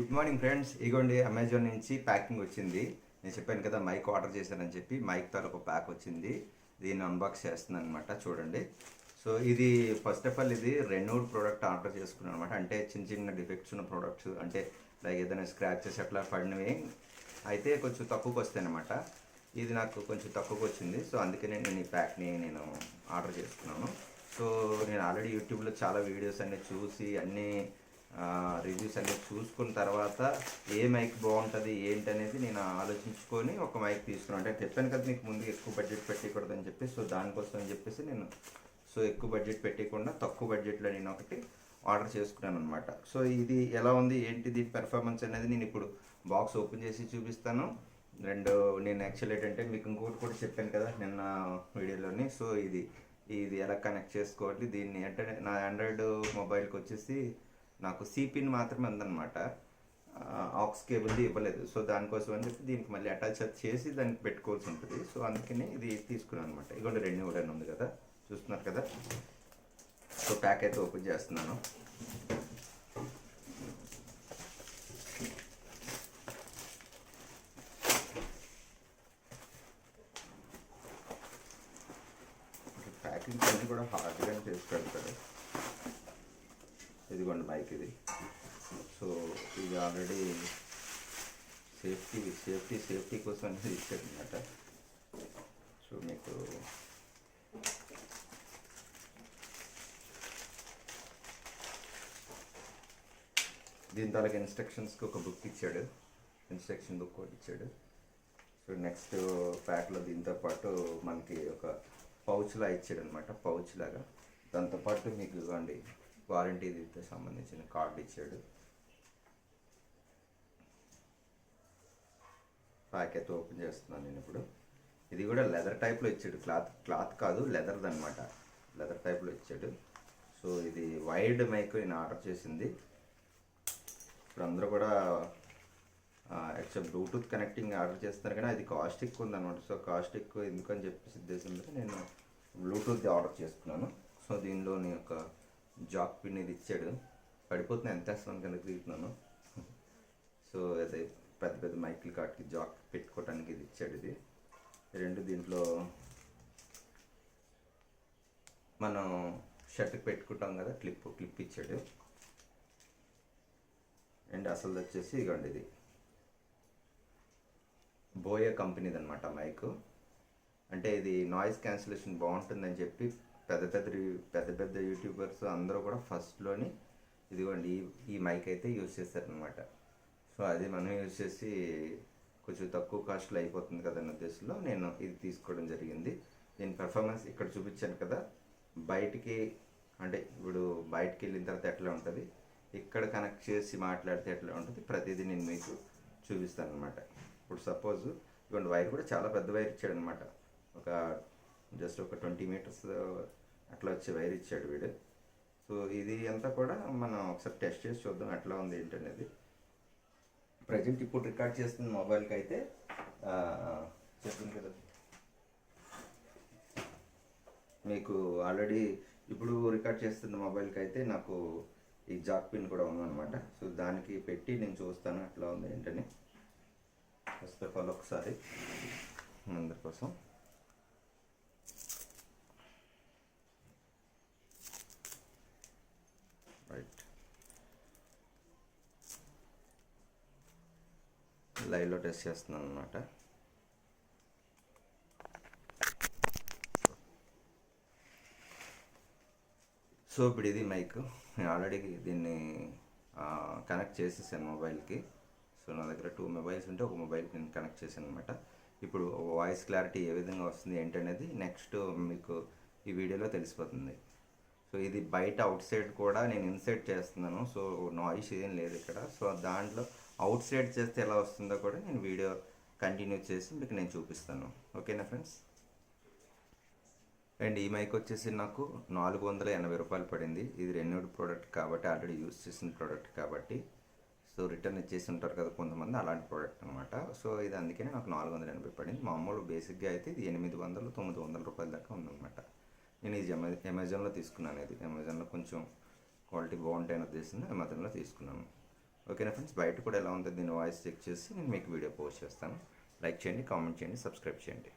Good morning friends. ఇగోండి Amazon నుంచి packing వచ్చింది. నేను చెప్పాను కదా మైక్ ఆర్డర్ చేశానని చెప్పి మైక్ తాలూకు ప్యాక్ వచ్చింది. దీన్ని అన్బాక్స్ చేస్తున్నాను అనమాట చూడండి. సో ఇది ఫస్ట్ ఆఫ్ ఆల్ ఇది రెనోడ్ ప్రోడక్ట్ ఆర్డర్ చేసుకున్నాను అనమాట అంటే చిన్న చిన్న డిఫెక్ట్స్ ఉన్న ప్రోడక్ట్స్ అంటే లైక్ ఏదైనా స్క్రాచెస్ అట్లా పడినవి. అయితే కొంచెం తక్కువకి వస్తాయి అనమాట ఇది నాకు కొంచెం తక్కువకి వచ్చింది. సో అందుకనే నేను ఈ ప్యాక్ని నేను ఆర్డర్ చేసుకున్నాను. సో నేను ఆల్రెడీ యూట్యూబ్లో చాలా వీడియోస్ అన్నీ చూసి అన్నీ రివ్యూస్ అన్ని చూసుకున్న తర్వాత ఏ మైక్ బాగుంటుంది ఏంటి అనేది నేను ఆలోచించుకొని ఒక మైక్ తీసుకున్నాను అంటే చెప్పాను కదా మీకు ముందు ఎక్కువ బడ్జెట్ పెట్టకూడదని చెప్పి సో దానికోసం అని చెప్పేసి నేను సో ఎక్కువ బడ్జెట్ పెట్టకుండా తక్కువ బడ్జెట్లో నేను ఒకటి ఆర్డర్ చేసుకున్నాను అనమాట సో ఇది ఎలా ఉంది ఏంటి దీని పెర్ఫార్మెన్స్ అనేది నేను ఇప్పుడు బాక్స్ ఓపెన్ చేసి చూపిస్తాను. రెండు నేను యాక్చువల్ ఏంటంటే మీకు ఇంకోటి కూడా చెప్పాను కదా నిన్న వీడియోలోని. సో ఇది ఇది ఎలా కనెక్ట్ చేసుకోవాలి దీన్ని అంటే నా ఆండ్రాయిడ్ మొబైల్కి వచ్చేసి నాకు సిపిని మాత్రమే ఉందన్నమాట. ఆక్స్ కేబుల్ది ఇవ్వలేదు. సో దానికోసం అని చెప్పి దీనికి మళ్ళీ అటాచ్ చేసి దానికి పెట్టుకోవాల్సి ఉంటుంది. సో అందుకని ఇది తీసుకున్నాను అనమాట ఇదిగోండి రెండు కూడా ఉంది కదా. చూస్తున్నారు కదా? సో ప్యాక్ అయితే ఓపెన్ చేస్తున్నాను. ప్యాకింగ్ అన్నీ కూడా హార్డ్గానే చేసి ఇదిగోండి బైక్ ఇది. సో ఇది ఆల్రెడీ సేఫ్టీ సేఫ్టీ సేఫ్టీ కోసం అనేది ఇచ్చాడు అనమాట సో మీకు దీని తాలూకు ఇన్స్ట్రక్షన్స్కి ఒక బుక్ ఇచ్చాడు. ఇన్స్ట్రక్షన్ బుక్ ఒకటి ఇచ్చాడు. సో నెక్స్ట్ ప్యాక్లో దీంతో పాటు మనకి ఒక పౌచ్లా ఇచ్చాడు అనమాట పౌచ్ లాగా. దాంతోపాటు మీకు ఇవ్వండి వారంటీతో సంబంధించిన కార్డు ఇచ్చాడు. ప్యాకెట్ ఓపెన్ చేస్తున్నాను నేను ఇప్పుడు. ఇది కూడా లెదర్ టైప్లో ఇచ్చాడు. క్లాత్ క్లాత్ కాదు లెదర్ది అనమాట లెదర్ టైప్లో ఇచ్చాడు. సో ఇది వైడ్ మైక్ నేను ఆర్డర్ చేసింది. ఇప్పుడు అందరూ కూడా యాక్చువల్ బ్లూటూత్ కనెక్టింగ్ ఆర్డర్ చేస్తున్నారు కానీ అది కాస్ట్ ఎక్కువ ఉందన్నమాట. సో కాస్ట్ ఎక్కువ ఎందుకని చెప్పేసి ఉద్దేశంతో నేను బ్లూటూత్ ఆర్డర్ చేసుకున్నాను సో దీనిలోని ఒక జాక్ పిన్ ఇది ఇచ్చాడు. పడిపోతున్నా ఎంత వేస్తాను కింద తిరుగుతున్నాను. సో అదే పెద్ద పెద్ద మైకిల్ కాట్కి జాక్ పెట్టుకోవడానికి ఇది ఇచ్చాడు ఇది. రెండు దీంట్లో మనం షర్ట్కి పెట్టుకుంటాం కదా క్లిప్ క్లిప్ ఇచ్చాడు. అండ్ అసలు వచ్చేసి ఇగోండి ఇది. బోయే కంపెనీది అనమాట మైక్. అంటే ఇది నాయిస్ క్యాన్సిలేషన్ బాగుంటుందని చెప్పి పెద్ద పెద్ద పెద్ద పెద్ద యూట్యూబర్స్ అందరూ కూడా ఫస్ట్లోని ఇదిగోండి ఈ ఈ మైక్ అయితే యూజ్ చేస్తారనమాట సో అది మనం యూజ్ చేసి కొంచెం తక్కువ కాస్ట్లో అయిపోతుంది కదా ఉద్దేశంలో నేను ఇది తీసుకోవడం జరిగింది. దీని పెర్ఫార్మెన్స్ ఇక్కడ చూపించాను కదా బయటికి అంటే ఇప్పుడు బయటికి వెళ్ళిన తర్వాత ఎట్లా ఉంటుంది ఇక్కడ కనెక్ట్ చేసి మాట్లాడితే ఎట్లా ఉంటుంది ప్రతిదీ నేను మీకు చూపిస్తాను అనమాట ఇప్పుడు సపోజ్ ఇవ్వండి వైర్ కూడా చాలా పెద్ద వైర్ ఇచ్చాడు అనమాట ఒక జస్ట్ ఒక ట్వంటీ మీటర్స్ అట్లా వచ్చి వైర్ ఇచ్చాడు వీడు. సో ఇది అంతా కూడా మనం ఒకసారి టెస్ట్ చేసి చూద్దాం ఎట్లా ఉంది ఏంటనేది ప్రజెంట్ ఇప్పుడు రికార్డ్ చేస్తున్న మొబైల్కి అయితే చెప్తుంది చెప్పింది కదా. మీకు ఆల్రెడీ ఇప్పుడు రికార్డ్ చేస్తున్న మొబైల్కి అయితే నాకు ఈ జాక్ పిన్ కూడా ఉందన్నమాట. సో దానికి పెట్టి నేను చూస్తాను అట్లా ఉంది ఏంటని. ఫస్ట్ ఆఫ్ ఆల్ ఒకసారి అందరి కోసం రైట్ లైవ్లో టెస్ట్ చేస్తున్నాను అనమాట సో ఇప్పుడు ఇది మైక్. నేను ఆల్రెడీ దీన్ని కనెక్ట్ చేసేసాను మొబైల్కి. సో నా దగ్గర టూ మొబైల్స్ ఉంటే ఒక మొబైల్కి నేను కనెక్ట్ చేశాను అనమాట ఇప్పుడు వాయిస్ క్లారిటీ ఏ విధంగా వస్తుంది ఏంటనేది నెక్స్ట్ మీకు ఈ వీడియోలో తెలిసిపోతుంది. సో ఇది బయట అవుట్ సైడ్ కూడా నేను ఇన్సైడ్ చేస్తున్నాను. సో నాయిస్ ఏం లేదు ఇక్కడ. సో దాంట్లో అవుట్ సైడ్ చేస్తే ఎలా వస్తుందో కూడా నేను వీడియో కంటిన్యూ చేసి మీకు నేను చూపిస్తాను. ఓకేనా ఫ్రెండ్స్? అండ్ ఈ మైక్ వచ్చేసి నాకు నాలుగు వందల ఎనభై రూపాయలు పడింది. ఇది రెన్యూడ్ ప్రోడక్ట్ కాబట్టి ఆల్రెడీ యూజ్ చేసిన ప్రోడక్ట్ కాబట్టి. సో రిటర్న్ ఇచ్చేసి ఉంటారు కదా కొంతమంది అలాంటి ప్రోడక్ట్ అనమాట సో ఇది అందుకనే నాకు నాలుగు వందల ఎనభై పడింది. మామూలు బేసిక్గా అయితే ఇది ఎనిమిది వందలు తొమ్మిది వందల రూపాయల దాకా ఉందన్నమాట. నేను ఇది అమె అమెజాన్లో తీసుకున్నాను ఇది. అమెజాన్లో కొంచెం క్వాలిటీ బాగుంటాయని ఉద్దేశంతో అమెజాన్లో తీసుకున్నాను. ఓకేనా ఫ్రెండ్స్? బయట కూడా ఎలా ఉంటుంది దీని వాయిస్ చెక్ చేసి నేను మీకు వీడియో పోస్ట్ చేస్తాను. లైక్ చేయండి కామెంట్ చేయండి సబ్స్క్రైబ్ చేయండి.